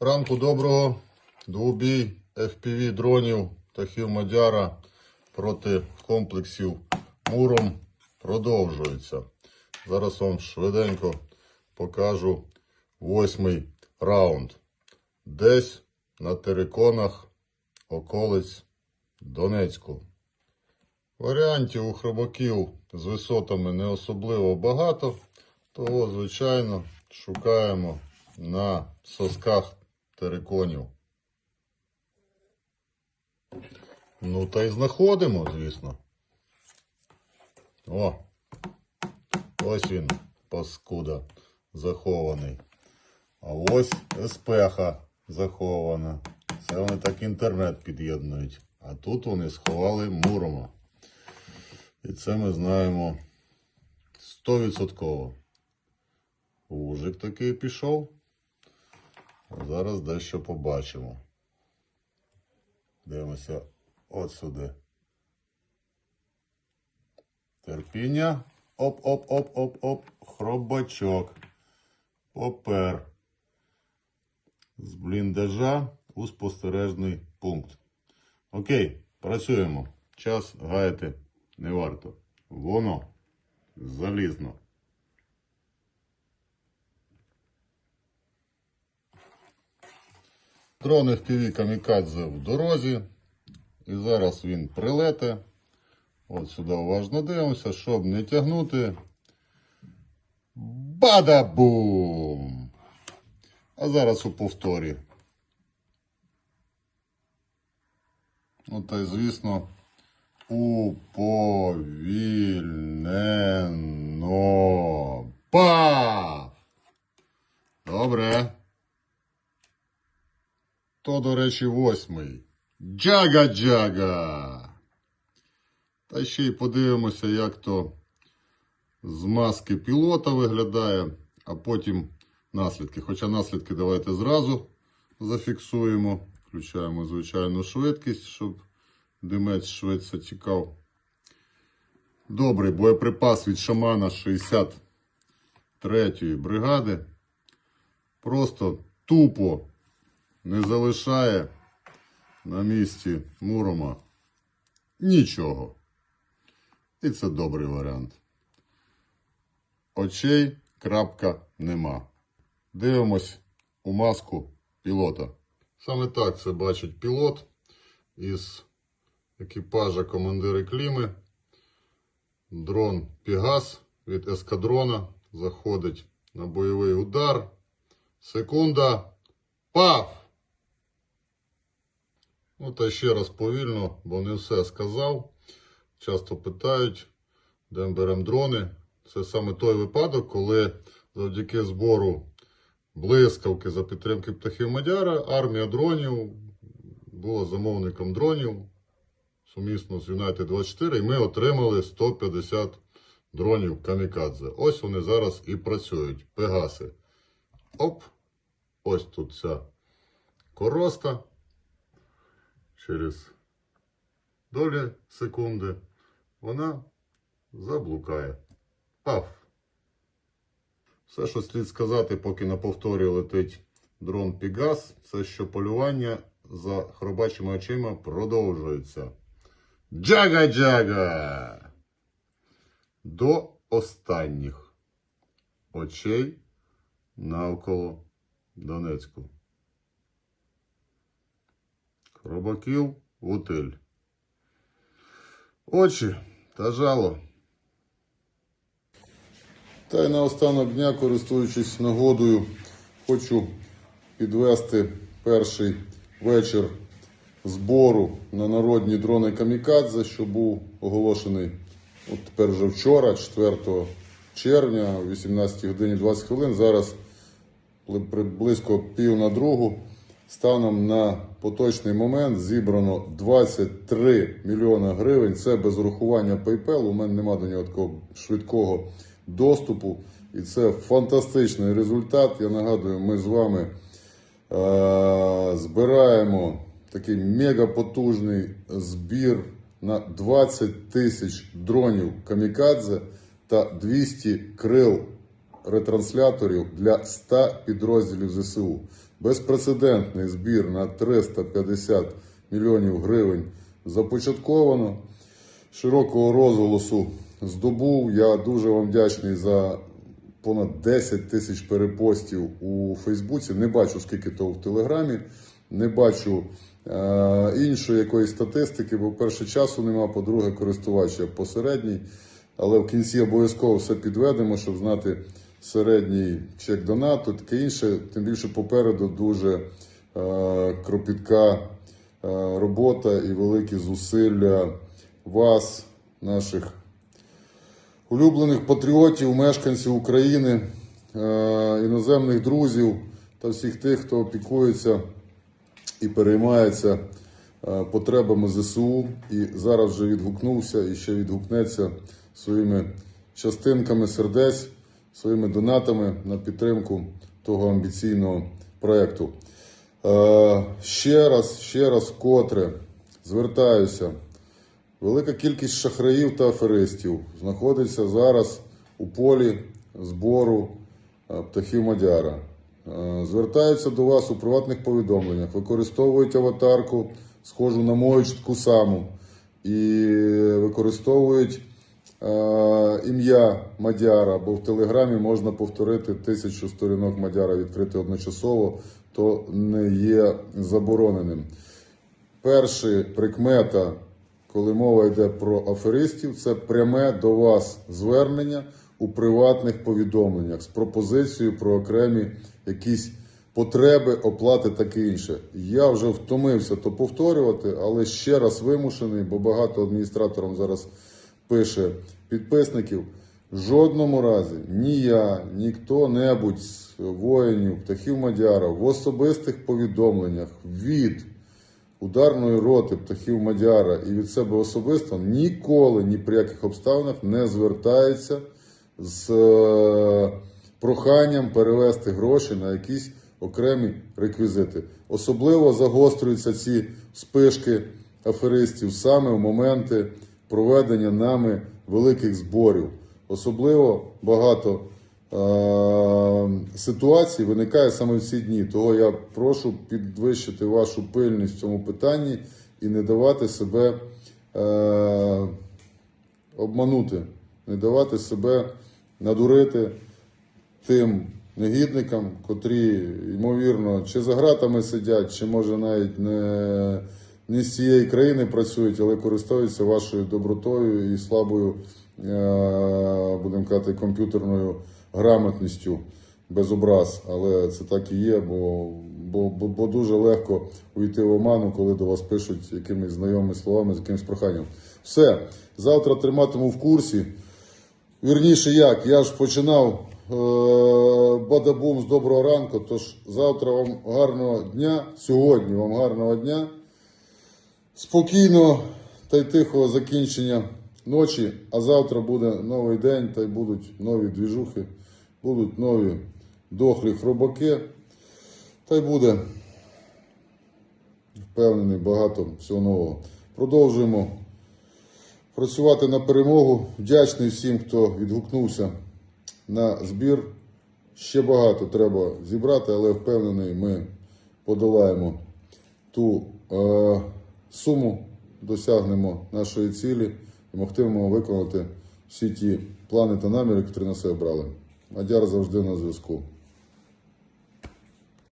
Ранку доброго. Двобій FPV дронів птахів Мадяра проти комплексів Муром продовжується. Зараз вам швиденько покажу восьмий раунд. Десь на териконах околиць Донецьку. Варіантів у хробаків з висотами не особливо багато, того, звичайно, шукаємо на сосках териконів. Ну, та й знаходимо, звісно. О! Ось він, паскуда, захований. А ось еспеха захована. Це вони так інтернет під'єднують. А тут вони сховали мурома. І це ми знаємо 100%. Ужик такий пішов. Зараз дещо побачимо. Дивимося от сюди. Терпіння. Оп-оп-оп-оп-оп. Хробачок. Попер. З бліндажа у спостережний пункт. Окей, працюємо. Час гаяти не варто. Воно залізно. Дрон FPV Камікадзе в дорозі. І зараз він прилете. От сюди уважно дивимося, щоб не тягнути. Бада-бум! А зараз у повторі. Ну та й звісно, уповільнено. Па! Добре. То, до речі, восьмий. Джага-джага. Та ще й подивимося, як то з маски пілота виглядає, а потім наслідки. Хоча наслідки давайте зразу зафіксуємо. Включаємо звичайну швидкість, щоб димець швидше тікав. Добрий боєприпас від шамана 63-ї бригади. Просто тупо не залишає на місці Мурома нічого. І це добрий варіант. Очей крапка нема. Дивимось у маску пілота. Саме так це бачить пілот із екіпажа командири Кліми. Дрон Пігас від ескадрона заходить на бойовий удар. Секунда. Пав! Ну та ще раз повільно, бо не все сказав. Часто питають, де ми беремо дрони. Це саме той випадок, коли завдяки збору блискавки за підтримки птахів Мадяра армія дронів була замовником дронів сумісно з United 24 і ми отримали 150 дронів Камікадзе. Ось вони зараз і працюють. Пегаси. Оп! Ось тут ця короста. Через долі секунди вона заблукає. Паф! Все, що слід сказати, поки на повторі летить дрон Пігас, це що полювання за хробачими очима продовжується. Джага-джага! До останніх очей навколо Донецьку. Хробаків утиль. Очі та жало. Та й наостанок дня, користуючись нагодою, хочу підвести перший вечір збору на народні дрони Камікадзе, що був оголошений от тепер вже вчора, 4 червня, о 18 годині 20 хвилин. Зараз бли- при- близько пів на другу. Станом на поточний момент зібрано 23 мільйона гривень. Це без урахування PayPal. У мене немає до нього такого швидкого доступу. І це фантастичний результат. Я нагадую, ми з вами е- збираємо такий мегапотужний збір на 20 тисяч дронів Камікадзе та 200 крил ретрансляторів для 100 підрозділів ЗСУ. Безпрецедентний збір на 350 мільйонів гривень започатковано. Широкого розголосу здобув. Я дуже вам вдячний за понад 10 тисяч перепостів у Фейсбуці. Не бачу, скільки то в Телеграмі, не бачу е, іншої якоїсь статистики, бо перше часу нема, по-друге, користувач я посередній. Але в кінці обов'язково все підведемо, щоб знати середній чек донату, таке інше. Тим більше попереду дуже е, кропітка е, робота і великі зусилля вас, наших улюблених патріотів, мешканців України, е, іноземних друзів та всіх тих, хто опікується і переймається потребами ЗСУ. І зараз вже відгукнувся і ще відгукнеться своїми частинками сердець, своїми донатами на підтримку того амбіційного проєкту. Е, Ще раз, ще раз вкотре звертаюся. Велика кількість шахраїв та аферистів знаходиться зараз у полі збору е, птахів Мадяра. Е, Звертаються до вас у приватних повідомленнях, використовують аватарку, схожу на мою чи таку саму, і використовують ім'я Мадяра, бо в Телеграмі можна повторити тисячу сторінок Мадяра відкрити одночасово, то не є забороненим. Перша прикмета, коли мова йде про аферистів, це пряме до вас звернення у приватних повідомленнях з пропозицією про окремі якісь потреби, оплати таке інше. Я вже втомився то повторювати, але ще раз вимушений, бо багато адміністраторам зараз пише підписників. В жодному разі ні я, ні хто-небудь з воїнів, птахів Мадяра в особистих повідомленнях від ударної роти птахів Мадяра і від себе особисто ніколи ні при яких обставинах не звертається з е, проханням перевести гроші на якісь окремі реквізити. Особливо загострюються ці спишки аферистів саме в моменти проведення нами великих зборів. Особливо багато е, ситуацій виникає саме в ці дні. Того я прошу підвищити вашу пильність в цьому питанні і не давати себе е, обманути, не давати себе надурити тим негідникам, котрі, ймовірно, чи за ґратами сидять, чи може навіть не, не з цієї країни працюють, але користуються вашою добротою і слабою, е, будемо казати, комп'ютерною грамотністю без образ. Але це так і є, бо, бо, бо, дуже легко уйти в оману, коли до вас пишуть якимись знайомими словами, з якимось проханням. Все, завтра триматиму в курсі. Вірніше як, я ж починав е, бадабум з доброго ранку, тож завтра вам гарного дня, сьогодні вам гарного дня, спокійного та й тихого закінчення ночі, а завтра буде новий день, та й будуть нові двіжухи, будуть нові дохлі хробаки, та й буде, впевнений, багато всього нового. Продовжуємо працювати на перемогу. Вдячний всім, хто відгукнувся на збір. Ще багато треба зібрати, але впевнений, ми подолаємо ту е, суму, досягнемо нашої цілі і могтимемо виконати всі ті плани та наміри, які на себе брали. Мадяр завжди на зв'язку.